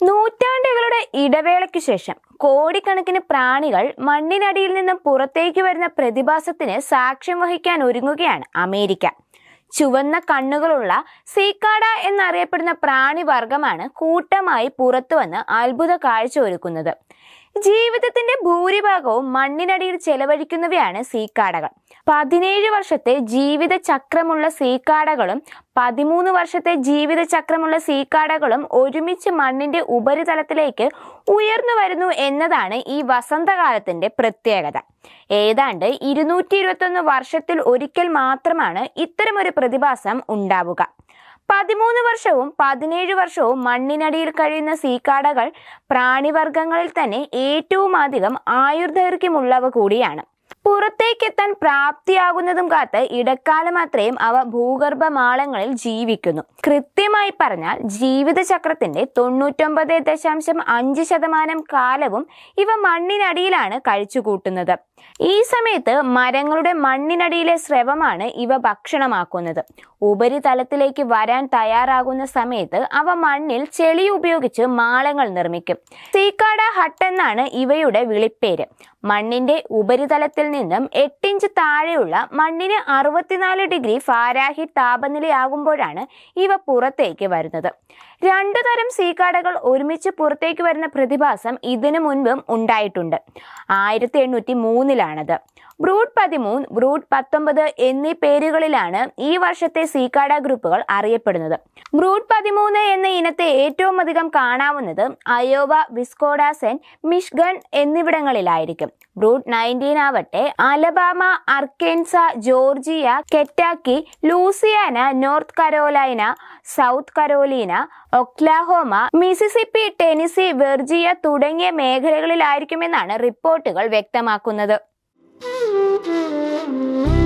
നൂറ്റാണ്ടുകളുടെ ഇടവേളയ്ക്ക് ശേഷം കോടിക്കണക്കിന് പ്രാണികൾ മണ്ണിനടിയിൽ നിന്ന് പുറത്തേക്ക് വരുന്ന പ്രതിഭാസത്തിന് സാക്ഷ്യം വഹിക്കാൻ ഒരുങ്ങുകയാണ് അമേരിക്ക. ചുവന്ന കണ്ണുകളുള്ള സീക്കാട എന്നറിയപ്പെടുന്ന പ്രാണിവർഗമാണ് കൂട്ടമായി പുറത്തുവന്ന് അത്ഭുത കാഴ്ച ഒരുക്കുന്നത്. ജീവിതത്തിന്റെ ഭൂരിഭാഗവും മണ്ണിനടിയിൽ ചെലവഴിക്കുന്നവയാണ് സീക്കാടകൾ. പതിനേഴ് വർഷത്തെ ജീവിത ചക്രമുള്ള സീക്കാടകളും പതിമൂന്ന് വർഷത്തെ ജീവിത ചക്രമുള്ള സീക്കാടകളും ഒരുമിച്ച് മണ്ണിന്റെ ഉപരിതലത്തിലേക്ക് ഉയർന്നു വരുന്നു എന്നതാണ് ഈ വസന്തകാലത്തിന്റെ പ്രത്യേകത. ഏതാണ്ട് ഇരുന്നൂറ്റി ഇരുപത്തൊന്ന് വർഷത്തിൽ ഒരിക്കൽ മാത്രമാണ് ഇത്തരമൊരു പ്രതിഭാസം ഉണ്ടാവുക. പതിമൂന്ന് വർഷവും പതിനേഴ് വർഷവും മണ്ണിനടിയിൽ കഴിയുന്ന സീക്കാടകൾ പ്രാണിവർഗങ്ങളിൽ തന്നെ ഏറ്റവും അധികം ആയുർദൈർഘ്യമുള്ളവ കൂടിയാണ്. പുറത്തേക്കെത്താൻ പ്രാപ്തിയാകുന്നതും കാത്ത് ഇടക്കാലം അത്രയും അവ ഭൂഗർഭമാളങ്ങളിൽ ജീവിക്കുന്നു. കൃത്യമായി പറഞ്ഞാൽ ജീവിതചക്രത്തിന്റെ തൊണ്ണൂറ്റൊമ്പത് ദശാംശം അഞ്ച് ശതമാനം കാലവും ഇവ മണ്ണിനടിയിലാണ് കഴിച്ചുകൂട്ടുന്നത്. ഈ സമയത്ത് മരങ്ങളുടെ മണ്ണിനടിയിലെ സ്രവമാണ് ഇവ ഭക്ഷണമാക്കുന്നത്. ഉപരിതലത്തിലേക്ക് വരാൻ തയ്യാറാകുന്ന സമയത്ത് അവ മണ്ണിൽ ചെളി ഉപയോഗിച്ച് മാളങ്ങൾ നിർമ്മിക്കും. സീക്കാട ഹട്ട് എന്നാണ് ഇവയുടെ വിളിപ്പേര്. മണ്ണിന്റെ ഉപരിതലത്തിൽ നിന്നും എട്ടിഞ്ച് താഴെയുള്ള മണ്ണിന് അറുപത്തിനാല് ഡിഗ്രി ഫാരാഹിറ്റ് താപനിലയാകുമ്പോഴാണ് ഇവ പുറത്തേക്ക് വരുന്നത്. രണ്ടു തരം സീക്കാടകൾ ഒരുമിച്ച് പുറത്തേക്ക് വരുന്ന പ്രതിഭാസം ഇതിനു മുൻപും ഉണ്ടായിട്ടുണ്ട്. ആയിരത്തി എണ്ണൂറ്റി മൂന്നിലാണത്. ബ്രൂട്ട് പതിമൂന്ന് ബ്രൂട്ട് പത്തൊമ്പത് എന്നീ പേരുകളിലാണ് ഈ വർഷത്തെ സീക്കാഡ ഗ്രൂപ്പുകൾ അറിയപ്പെടുന്നത്. ബ്രൂട്ട് പതിമൂന്ന് എന്ന ഇനത്തെ ഏറ്റവും അധികം കാണാവുന്നത് അയോവ വിസ്കോഡാസൻ മിഷ്ഗൺ എന്നിവിടങ്ങളിലായിരിക്കും. ബ്രൂട്ട് നയന്റീൻ ആവട്ടെ Alabama Arkansas Georgia Kentucky Louisiana North Carolina South Carolina Oklahoma Mississippi Tennessee Virginia തുടങ്ങിയ മേഖലകളിലായിരിക്കുമെന്നാണ് റിപ്പോർട്ടുകൾ വ്യക്തമാക്കുന്നത്. Música